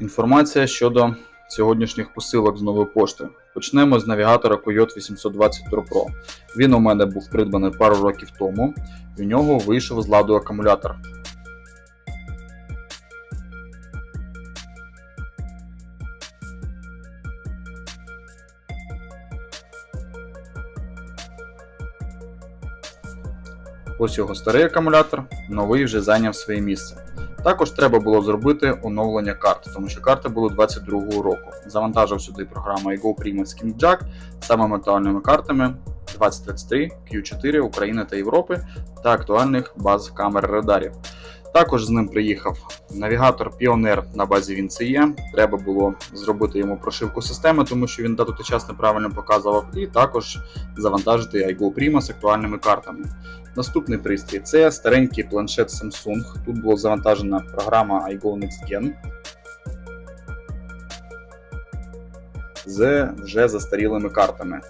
Інформація щодо сьогоднішніх посилок з нової пошти. Почнемо з навігатора Coyote 820 Pro Pro. Він у мене був придбаний пару років тому. і В нього вийшов з ладу акумулятор. Ось його старий акумулятор, новий вже зайняв своє місце. Також треба було зробити оновлення карт, тому що карти були 22-го року. Завантажив сюди програму Ego Primus Skin Jack з самими актуальними картами 2023, Q4 України та Європи та актуальних баз камер радарів. Також з ним приїхав навігатор Pioneer на базі WinCE. Треба було зробити йому прошивку системи, тому що він дату та час неправильно показував, і також завантажити iGo Prima з актуальними картами. Наступний пристрій це старенький планшет Samsung. Тут була завантажена програма iGo Next Gen з вже застарілими картами.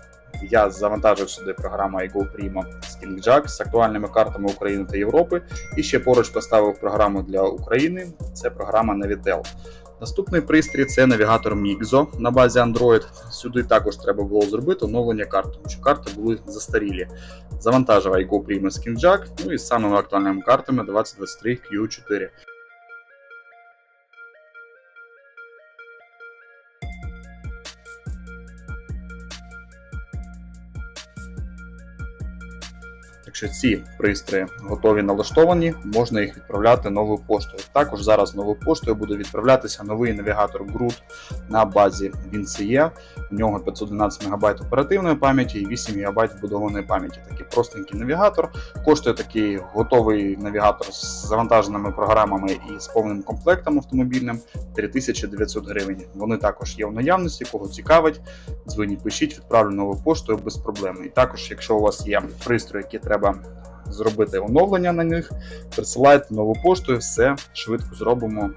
Я завантажив сюди програму iGo Prima Skin Jack з актуальними картами України та Європи. І ще поруч поставив програму для України. Це програма Navitel. Наступний пристрій це навігатор Mixo на базі Android. Сюди також треба було зробити оновлення карт, тому що карти були застарілі. Завантажив iGo Prima Skin ну і з самими актуальними картами 2023 Q4. Якщо ці пристрої готові налаштовані, можна їх відправляти новою поштою. Також зараз новою поштою буде відправлятися новий навігатор GRUT на базі WinCE. У нього 512 МБ оперативної пам'яті і 8 ГБ вбудованої пам'яті. Такий простенький навігатор. Коштує такий готовий навігатор з завантаженими програмами і з повним комплектом автомобільним 3900 гривень. Вони також є в наявності, кого цікавить. Дзвоніть, пишіть, відправлю новою поштою без проблем. І також, якщо у вас є пристрої, які треба зробити оновлення на них, присилайте нову поштою, все швидко зробимо